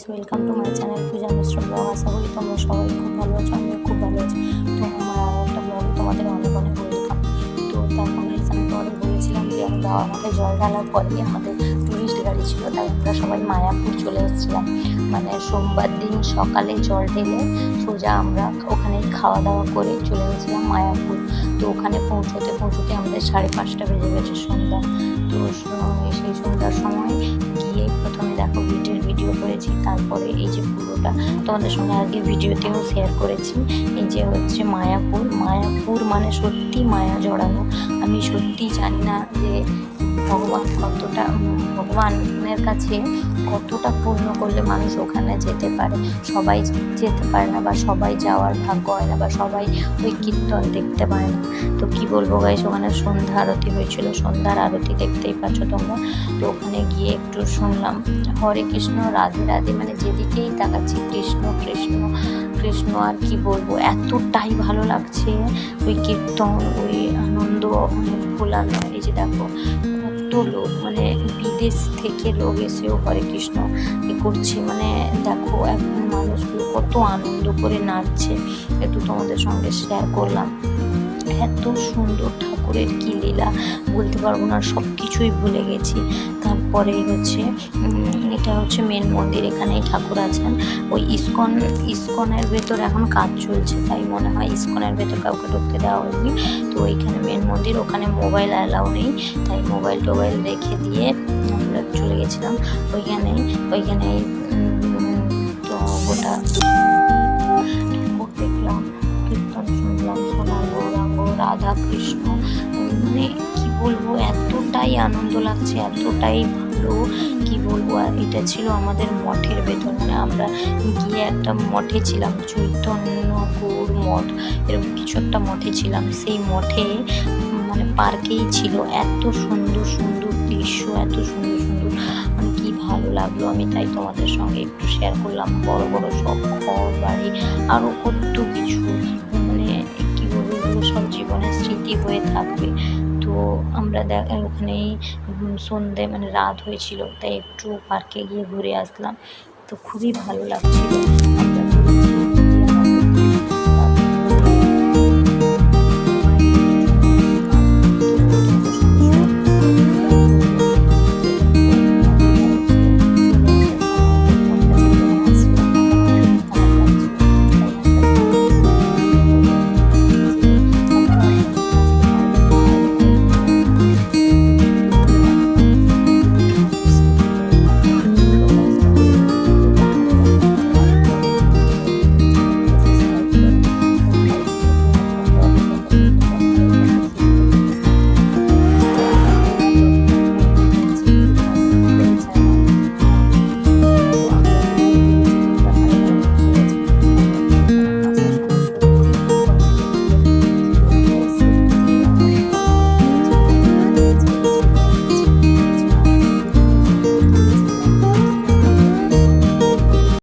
Guys welcome to my channel Puja Mishra blog আশা করি তোমরা সবাই খুব ভালো আছো, আমিও খুব ভালো আছি। তো আমার আরও একটা ব্লগে তোমাদের অনেক অনেক ওয়েলকাম তো তখন গাইস আমি তোমাদের বলেছিলাম যে আমি বাবা মাকে জল ঢালার পরেই আমাদের টুরিস্ট ছিল, তাই আমরা সবাই মায়াপুর চলে এসেছিলাম। মানে সোমবার দিন সকালে জল ঢেলে সোজা আমরা ওখানে খাওয়া দাওয়া করে চলে গেছিলাম মায়াপুর। তো ওখানে পৌঁছতে পৌঁছতে আমাদের সাড়ে পাঁচটা বেজে গেছে সন্ধ্যা। তো সেই সন্ধ্যার সময় গিয়ে প্রথমে দেখো ভিডিওর ভিডিও করেছি, তারপরে এই যে পুরোটা তোমাদের সঙ্গে আগে ভিডিওতেও শেয়ার করেছি। এই যে হচ্ছে মায়াপুর মায়াপুর মানে সত্যি মায়া জড়ানো। আমি সত্যি জানি না যে ভগবান কতটা ভগবানের কাছে কতটা পূর্ণ করলে মানুষ ওখানে যেতে পারে? সবাই যেতে পারে না বা সবাই যাওয়ার ভাগ্য হয় না বা সবাই ওই কীর্তন দেখতে পায় না। তো কি বলব গাইস ওখানে সন্ধ্যা আরতি হয়েছিল। সন্ধ্যার আরতি দেখতেই পাচ্ছ তোমরা। তো ওখানে গিয়ে একটু শুনলাম, হরে কৃষ্ণ, রাধে রাধে। মানে যেদিকেই তাকাচ্ছি, কৃষ্ণ কৃষ্ণ কৃষ্ণ আর কি বলব? এতটাই ভালো লাগছে। ওই কীর্তন, ওই আনন্দ ভোলানো এই যে দেখো কত লোক মানে বিদেশ থেকে লোক এসেও হরে কৃষ্ণ এ করছে। মানে দেখো এখন মানুষগুলো কত আনন্দ করে নাচছে। একটু তোমাদের সঙ্গে শেয়ার করলাম। এত সুন্দর ঠাকুরের কি লীলা? বলতে পারব না সব কিছুই ভুলে গেছি। তারপরে হচ্ছে এটা হচ্ছে মেন মন্দির, এখানেই ঠাকুর আছেন। ওই ইস্কন, ইস্কনের ভেতর এখন কাজ চলছে, তাই মনে হয় ইস্কনের ভেতর কাউকে ঢুকতে দেওয়া হয়নি। তো ওইখানে মেন মন্দির, ওখানে মোবাইল অ্যালাউ নেই। তাই মোবাইল টোবাইল রেখে দিয়ে আমরা চলে গেছিলাম। ওইখানে ওইখানে তো গোটা দেখলাম, কীর্তন শুনলাম। রাধা কৃষ্ণ মানে কি বলব, এতটাই আনন্দ লাগছে, এতটাই ভালো, কি বলব, আর এটা ছিল আমাদের মঠের ভেতর মানে আমরা গিয়ে একটা মঠে ছিলাম চৈতন্য গৌর মঠ, এরকম কিছু একটা মঠে ছিলাম। সেই মঠে মানে পার্কেই ছিল, এত সুন্দর সুন্দর দৃশ্য, এত সুন্দর সুন্দর মানে কি ভালো লাগল। আমি তাই তোমাদের সঙ্গে একটু শেয়ার করলাম। বড় বড় সব ঘর বাড়ি আরও কত কিছু সব জীবনের স্মৃতি হয়ে থাকবে। তো আমরা দেখ ওখানেই সন্ধে মানে রাত হয়েছিল, তাই একটু পার্কে গিয়ে ঘুরে আসলাম। তো খুবই ভালো লাগছিল।